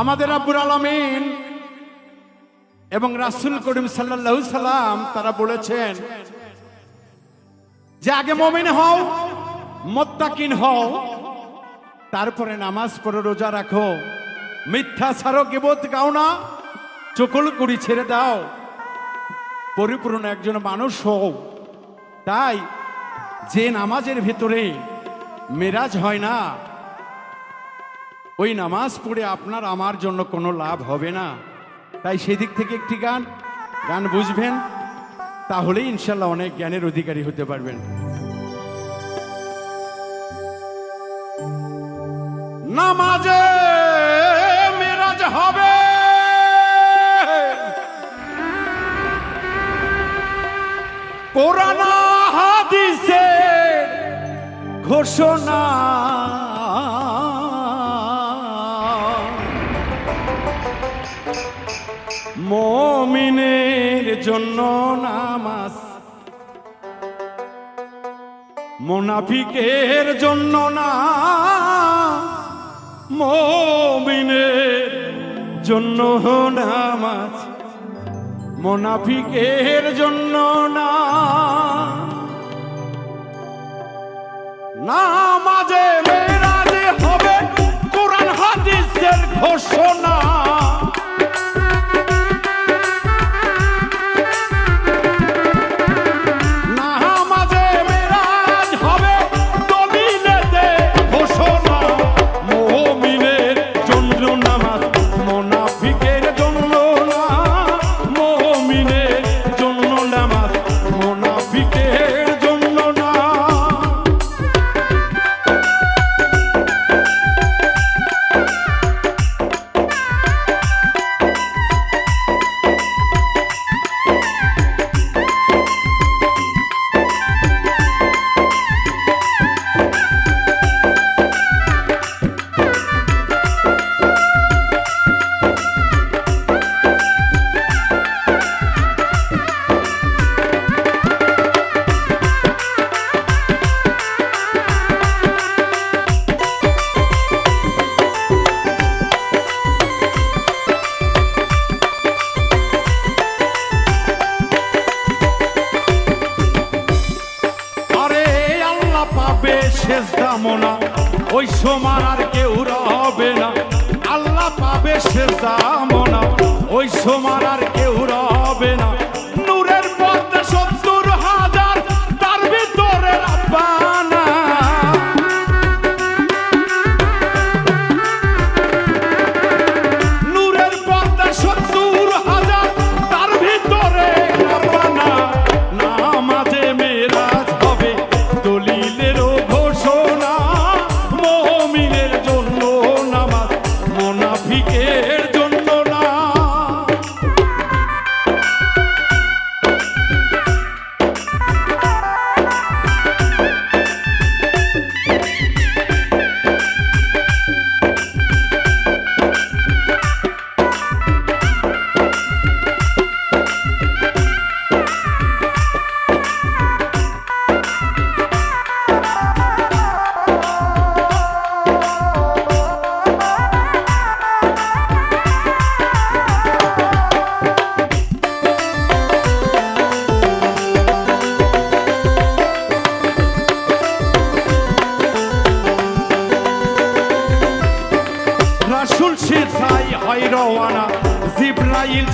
আমাদের আব্বুর আলমিন এবং রাসুল করিম সাল্লাহ সাল্লাম তারা বলেছেন যে আগে মমিন হও, মোত্তাকিন হও, তারপরে নামাজ পড়ে, রোজা রাখো। মিথ্যা ছাড়ো, গেবত গাও না, চকল কুড়ি ছেড়ে দাও। পরিপূর্ণ একজন মানুষ হও। তাই যে নামাজের ভিতরে মেরাজ হয় না ওই নামাজ পড়ে আপনার আমার জন্য কোনো লাভ হবে না। তাই সেদিক থেকে একটি গান। গান বুঝবেন? তাহলেই ইনশাল্লাহ অনেক জ্ঞানের অধিকারী হতে পারবেন। নামাজে মেরাজ হবে। কোরআন হাদিসে ঘোষণা। মমিনের জন্য নামাজ। মোনাফিকের জন্য না মমিনের জন্য নামাজ। মোনাফিকের জন্য না ওই সমান কেউ রবে না। আল্লাহ পাবে শেষ দামনা ওই সমান আর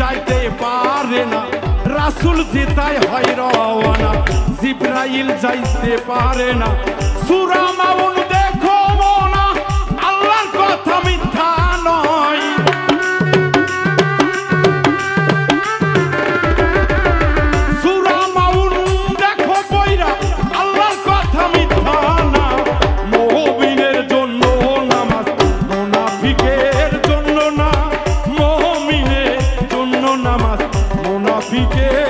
যাইতে পারে না। রাসুল জিতাই হয় রওয়ানা জিব্রাইল যাইতে পারে না। সূরা মাউন মুনাফিকের